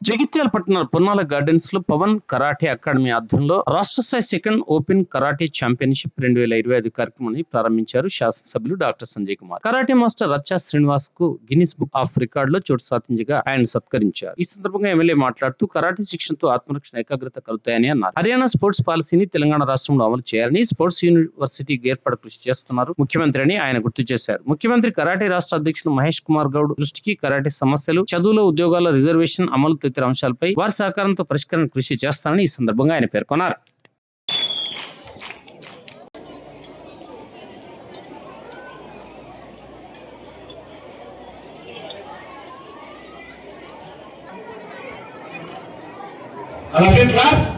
జగిత్యాల పట్టణ పున్నాల గార్డెన్స్లో Pawan karate academy ఆధ్వర్యంలో రాష్ట్ర స్థాయి సెకండ్ ఓపెన్ కరాటే ఛాంపియన్షిప్ రెండు వేల ఇరవై ఐదు కార్యక్రమాన్ని ప్రారంభించారు శాసనసభ్యులు doctor Sanjay Kumar. Karate master Raccha శ్రీనివాస్కు Guinness book of రికార్డ్లో చోటు సాధించగా ఆయన సత్కరించారు. ఈ సందర్భంగా ఎమ్మెల్యే మాట్లాడుతూ కరాటే శిక్షణతో ఆత్మరక్షణ ఏకాగ్రత కలుగుతాయని అన్నారు. హర్యానా స్పోర్ట్స్ పాలసీని తెలంగాణ రాష్ట్రంలో అమలు చేయాలని స్పోర్ట్స్ యూనివర్సిటీ ఏర్పాటు కృషి చేస్తున్నారు ముఖ్యమంత్రి అని ఆయన గుర్తు చేశారు. ముఖ్యమంత్రి కరాటే రాష్ట్ర అధ్యక్షులు మహేష్ కుమార్ గౌడ్ దృష్టికి కరాటే సమస్యలు చదువులో ఉద్యోగాల రిజర్వేషన్ అమలు తదితర అంశాలపై వారి సహకారంతో పరిష్కరణ కృషి చేస్తానని ఈ సందర్భంగా ఆయన పేర్కొన్నారు. Elephant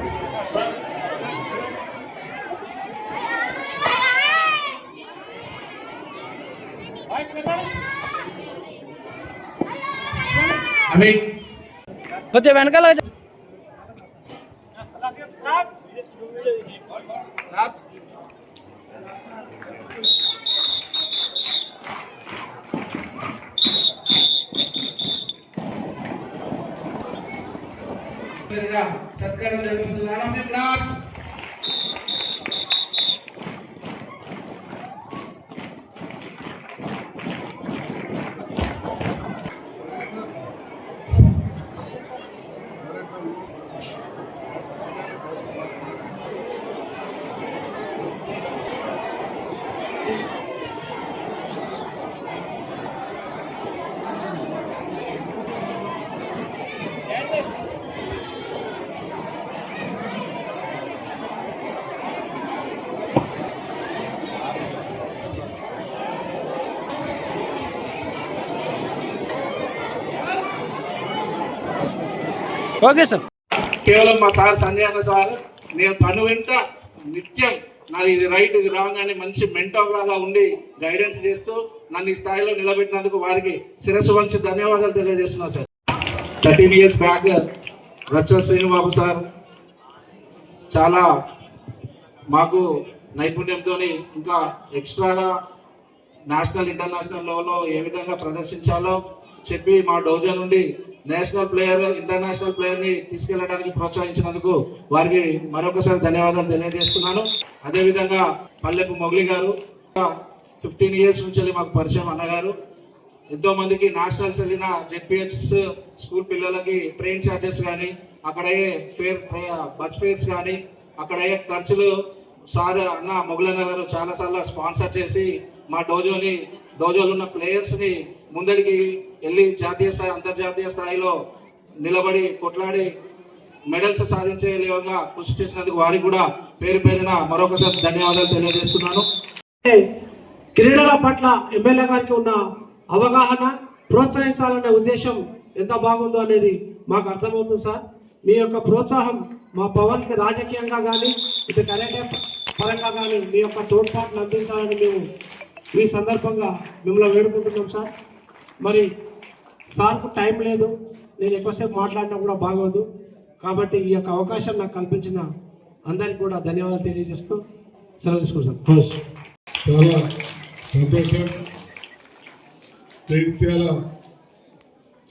हमें कुत्ते बहन का लग सत्कार दोबारा में प्राप्त ఓకే సార్. కేవలం మా సార్ సంజయ్ సార్ నేను పని వెంట నిత్యం నాది ఇది రైట్ ఇది రాంగ్ అని మంచి మెంటార్ లాగా ఉండి గైడెన్స్ చేస్తూ నన్ను ఈ స్థాయిలో నిలబెట్టినందుకు వారికి శిరస్సు వంచి ధన్యవాదాలు తెలియజేస్తున్నా సార్. థర్టీన్ ఇయర్స్ బ్యాక్ రచ్చ శ్రీనిబాబు సార్ చాలా మాకు నైపుణ్యంతో ఇంకా ఎక్స్ట్రాగా నేషనల్ ఇంటర్నేషనల్ లెవెల్లో ఏ విధంగా ప్రదర్శించాలో చెప్పి మా డోజా నుండి నేషనల్ ప్లేయర్ ఇంటర్నేషనల్ ప్లేయర్ని తీసుకెళ్ళడానికి ప్రోత్సహించినందుకు వారికి మరొకసారి ధన్యవాదాలు తెలియజేస్తున్నాను. అదేవిధంగా పల్లెపు మొగలి గారు ఫిఫ్టీన్ ఇయర్స్ నుంచి వెళ్ళి మాకు పరిచయం అన్నగారు. ఎంతో మందికి నేషనల్స్ వెళ్ళిన జెడ్పిహెచ్ఎస్ స్కూల్ పిల్లలకి ట్రైన్ ఛార్జెస్ కానీ అక్కడయ్యే ఫేర్ బస్ ఫేర్స్ కానీ అక్కడయ్యే ఖర్చులు సార్ అన్న మొగలన్న గారు చాలాసార్లు స్పాన్సర్ చేసి మా డోజోని డోజోలో ఉన్న ప్లేయర్స్ని ముందడికి వెళ్ళి జాతీయ స్థాయి అంతర్జాతీయ స్థాయిలో నిలబడి కొట్లాడి మెడల్స్ సాధించే విధంగా కృషి చేసినందుకు వారికి కూడా పేరు పేరున మరొకసారి ధన్యవాదాలు తెలియజేస్తున్నాను. క్రీడల పట్ల ఎమ్మెల్యే గారికి ఉన్న అవగాహన ప్రోత్సహించాలనే ఉద్దేశం ఎంత బాగుందో అనేది మాకు అర్థమవుతుంది సార్. మీ యొక్క ప్రోత్సాహం మా పవన్కి రాజకీయంగా కానీ ఇటు కరాటే పరంగా కానీ మీ యొక్క తోడ్పాటును అందించాలని మేము ఈ సందర్భంగా మిమ్మల్ని వేడుకుంటున్నాం సార్. మరి సార్కు టైం లేదు. నేను ఎక్కువసేపు మాట్లాడినా కూడా బాగోదు. కాబట్టి ఈ యొక్క అవకాశం నాకు కల్పించిన అందరికి కూడా ధన్యవాదాలు తెలియజేస్తూ సెలవు తీసుకుంటాం హౌస్ చాలా సంతోషం. జగిత్యాల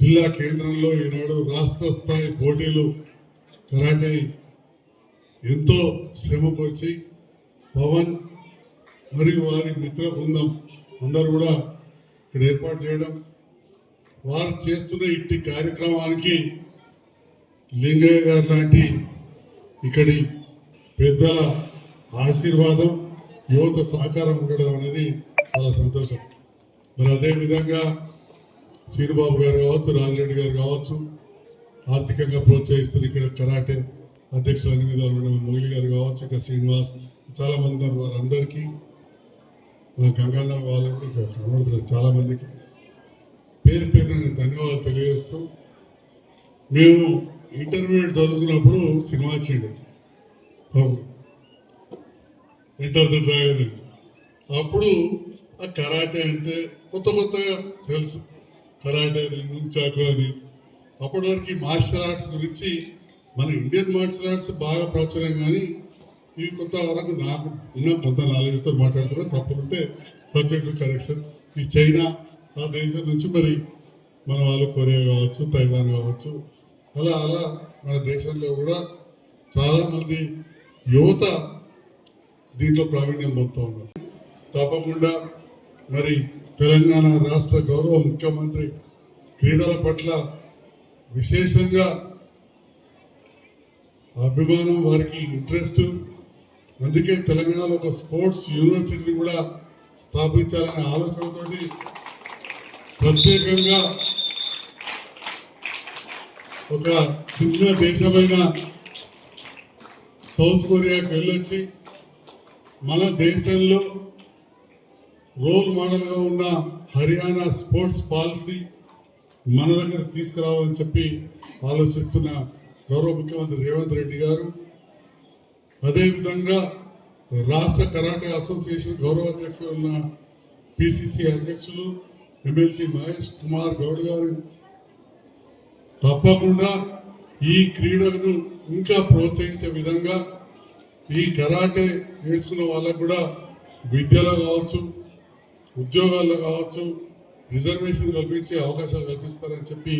జిల్లా కేంద్రంలో ఈనాడు రాష్ట్ర స్థాయి పోటీలు కరాటే ఎంతో శ్రమపరిచి పవన్ మరియు వారి మిత్ర బృందం అందరూ కూడా ఇక్కడ ఏర్పాటు చేయడం వారు చేస్తున్న ఇట్టి కార్యక్రమానికి లింగయ్య గారు లాంటి ఇక్కడి పెద్దల ఆశీర్వాదం యువత సహకారం ఉండడం అనేది చాలా సంతోషం. మరి అదేవిధంగా విధంగా గారు కావచ్చు రాజిరెడ్డి గారు కావచ్చు ఆర్థికంగా ప్రోత్సహిస్తున్న ఇక్కడ కరాటే అధ్యక్షులు అన్ని విధాలు ఉన్న మొగిలి గారు కావచ్చు ఇంకా శ్రీనివాస్ చాలామంది ఉన్నారు. వారందరికీ మా గంగాన్న వాళ్ళకి చాలామందికి కనబడుతున్నారు చాలా పేరు పేరు నేను ధన్యవాదాలు తెలియజేస్తూ మేము ఇంటర్మీడియట్ చదువుకున్నప్పుడు సినిమా చేయండి. అవును. Enter the dragon. అని. అప్పుడు ఆ కరాటే అంటే కొత్త కొత్తగా తెలుసు. కరాటే అని నుంచాకు అని అప్పటి వరకు మార్షల్ ఆర్ట్స్ గురించి మన ఇండియన్ మార్షల్ ఆర్ట్స్ బాగా ప్రాచుర్యం కానీ ఇవి కొంత వరకు నాకు ఉన్న కొంత నాలెడ్జ్తో మాట్లాడుతున్నా. తప్పకుంటే సబ్జెక్ట్ కరెక్షన్ ఈ చైనా ఆ దేశం నుంచి మరి మన వాళ్ళు కొరియా కావచ్చు తైవాన్ కావచ్చు అలా అలా మన దేశంలో కూడా చాలామంది యువత దీంట్లో ప్రావీణ్యం పొందుతూ ఉన్నారు. తప్పకుండా మరి తెలంగాణ రాష్ట్ర గౌరవ ముఖ్యమంత్రి క్రీడల పట్ల విశేషంగా అభిమానం వారికి ఇంట్రెస్ట్ అందుకే తెలంగాణలో ఒక స్పోర్ట్స్ యూనివర్సిటీని కూడా స్థాపించాలనే ఆలోచనతో ప్రత్యేకంగా ఒక చిన్న దేశమైన సౌత్ కొరియాకి వెళ్ళొచ్చి మన దేశంలో రోల్ మోడల్గా ఉన్న హర్యానా స్పోర్ట్స్ పాలసీ మన దగ్గర తీసుకురావాలని చెప్పి ఆలోచిస్తున్న గౌరవ ముఖ్యమంత్రి రేవంత్ రెడ్డి గారు అదేవిధంగా రాష్ట్ర కరాటే అసోసియేషన్ గౌరవ అధ్యక్షులు ఉన్న పిసిసి అధ్యక్షులు ఎమ్మెల్సీ మహేష్ కుమార్ గౌడ్ గారు. తప్పకుండా ఈ క్రీడలను ఇంకా ప్రోత్సహించే విధంగా ఈ కరాటే నేర్చుకున్న వాళ్ళకు కూడా విద్యలో కావచ్చు ఉద్యోగాల్లో కావచ్చు రిజర్వేషన్ కల్పించే అవకాశాలు కల్పిస్తారని చెప్పి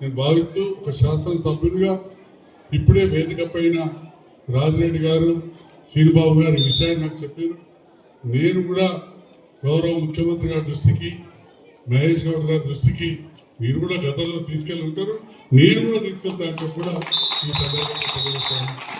నేను భావిస్తూ ఒక శాసనసభ్యునిగా ఇప్పుడే వేదిక పైన రాజిరెడ్డి గారు శ్రీనిబాబు గారు ఈ విషయాన్ని నాకు చెప్పారు. నేను కూడా గౌరవ ముఖ్యమంత్రి గారి దృష్టికి మహేష్ గౌడ్ గారి దృష్టికి మీరు కూడా గతంలో తీసుకెళ్ళి ఉంటారు. నేను కూడా తీసుకెళ్తాను చెప్పి కూడా ఈ సందర్భంగా తెలియజేస్తాను.